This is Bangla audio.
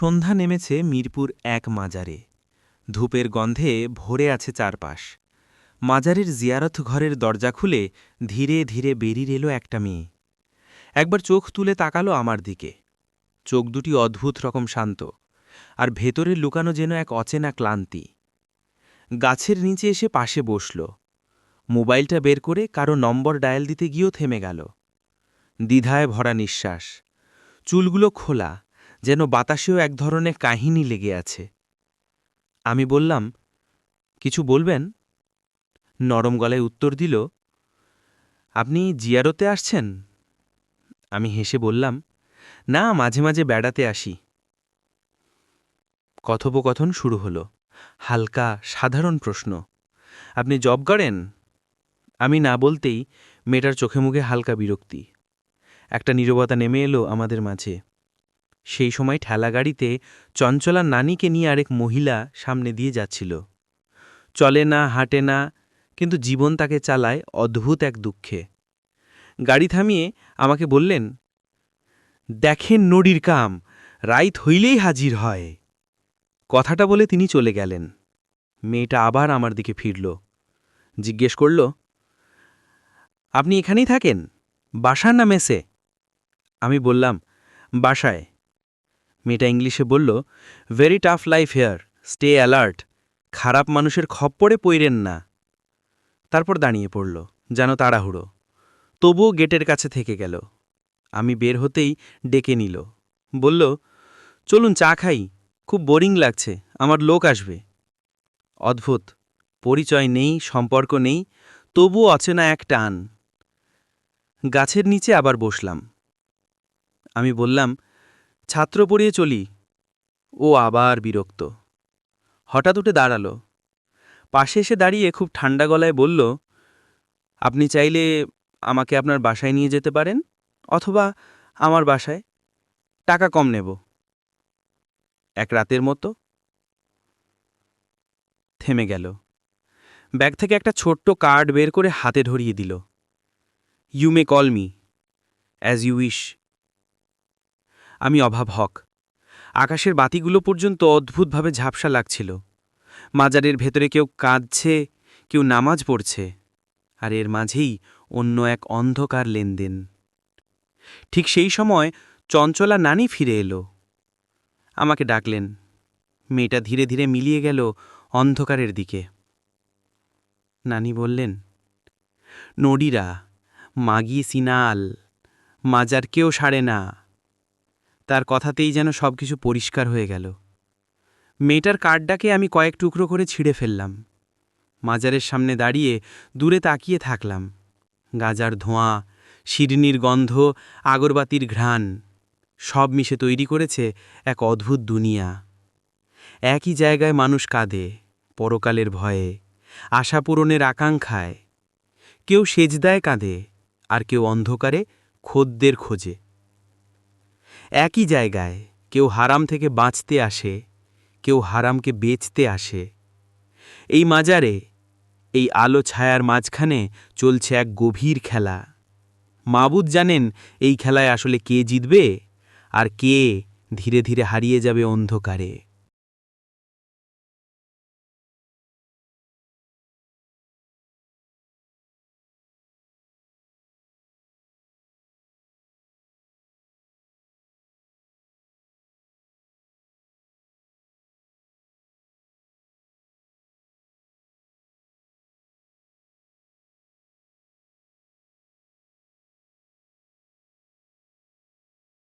সন্ধ্যা নেমেছে মিরপুর এক মাজারে। ধূপের গন্ধে ভরে আছে চারপাশ। মাজারের জিয়ারত ঘরের দরজা খুলে ধীরে ধীরে বেরিয়ে এলো একটা মেয়ে। একবার চোখ তুলে তাকালো আমার দিকে। চোখ দুটি অদ্ভুত রকম শান্ত, আর ভেতরে লুকানো যেন এক অচেনা ক্লান্তি। গাছের নিচে এসে পাশে বসল। মোবাইলটা বের করে কারও নম্বর ডায়াল দিতে গিয়েও থেমে গেল। দ্বিধায় ভরা নিঃশ্বাস। চুলগুলো খোলা যেন বাতাসেও এক ধরনের কাহিনী লেগে আছে। আমি বললাম, কিছু বলবেন? নরম গলায় উত্তর দিল, আপনি জিয়ারতে আসছেন? আমি হেসে বললাম, না, মাঝে মাঝে বেড়াতে আসি। কথোপকথন শুরু হলো। হালকা, সাধারণ প্রশ্ন, আপনি জব করেন? আমি না বলতেই মেয়েটার চোখে মুখে হালকা বিরক্তি। একটা নীরবতা নেমে এলো আমাদের মাঝে। সেই সময় ঠেলাগাড়িতে চঞ্চলা নানিকে নিয়ে আরেক মহিলা সামনে দিয়ে যাচ্ছিল। চলে না, হাঁটে না, কিন্তু জীবন তাকে চালায় অদ্ভুত এক দুঃখে। গাড়ি থামিয়ে আমাকে বললেন, দেখেন নড়ির কাম, রাইত হইলেই হাজির হয়। কথাটা বলে তিনি চলে গেলেন। মেয়েটা আবার আমার দিকে ফিরল। জিজ্ঞেস করল, আপনি এখানেই থাকেন? বাসার না মেসে? আমি বললাম, বাসায়। মেয়েটা ইংলিশে বলল very tough life here stay alert খারাপ মানুষের খপ্পরে পইরেন না। তারপর দাঁড়িয়ে পড়ল, যেন তাড়াহুড়ো। তবুও গেটের কাছে থেকে গেল। আমি বের হতেই ডেকে নিল। বলল, চলুন চা খাই। খুব বোরিং লাগছে। আমার লোক আসবে। অদ্ভুত। পরিচয় নেই, সম্পর্ক নেই, তবুও অচেনা এক টান। গাছের নিচে আবার বসলাম। আমি বললাম ছাত্র পড়িয়ে চলি। ও আবার বিরক্ত। হঠাৎ উঠে দাঁড়াল। পাশে এসে দাঁড়িয়ে খুব ঠান্ডা গলায় বলল, আপনি চাইলে আমাকে আপনার বাসায় নিয়ে যেতে পারেন অথবা আমার বাসায়। টাকা কম নেব। এক রাতের মতো। থেমে গেল। ব্যাগ থেকে একটা ছোট্ট কার্ড বের করে হাতে ধরিয়ে দিল। You may call me as you wish আমি অভাব হক। আকাশের বাতিগুলো পর্যন্ত অদ্ভুতভাবে ঝাপসা লাগছিল। মাজারের ভেতরে কেউ কাঁদছে, কেউ নামাজ পড়ছে, আর এর মাঝেই অন্য এক অন্ধকার লেনদেন। ঠিক সেই সময় চঞ্চলা নানি ফিরে এলো। আমাকে ডাকলেন। মেয়েটা ধীরে ধীরে মিলিয়ে গেল অন্ধকারের দিকে। নানি বললেন, নড়িরা, মাগি সিনাল, মাজার কেউ সারে না। তার কথাতেই যেন সব কিছু পরিষ্কার হয়ে গেল। মেয়েটার কার্ডটাকে আমি কয়েক টুকরো করে ছিঁড়ে ফেললাম। মাজারের সামনে দাঁড়িয়ে দূরে তাকিয়ে থাকলাম। গাজার ধোঁয়া, শিরনির গন্ধ, আগরবাতির ঘ্রাণ, সব মিশে তৈরি করেছে এক অদ্ভুত দুনিয়া। একই জায়গায় মানুষ কাঁদে, পরকালের ভয়ে, আশা পূরণের আকাঙ্ক্ষায়। কেউ সেজদায় কাঁদে, আর কেউ অন্ধকারে খদ্দের খোঁজে। একই জায়গায় কেউ হারাম থেকে বাঁচতে আসে, কেউ হারামকে বেচতে আসে। এই মাজারে, এই আলো ছায়ার মাঝখানে চলছে এক গভীর খেলা। মাবুদ জানেন এই খেলায় আসলে কে জিতবে আর কে ধীরে ধীরে হারিয়ে যাবে অন্ধকারে।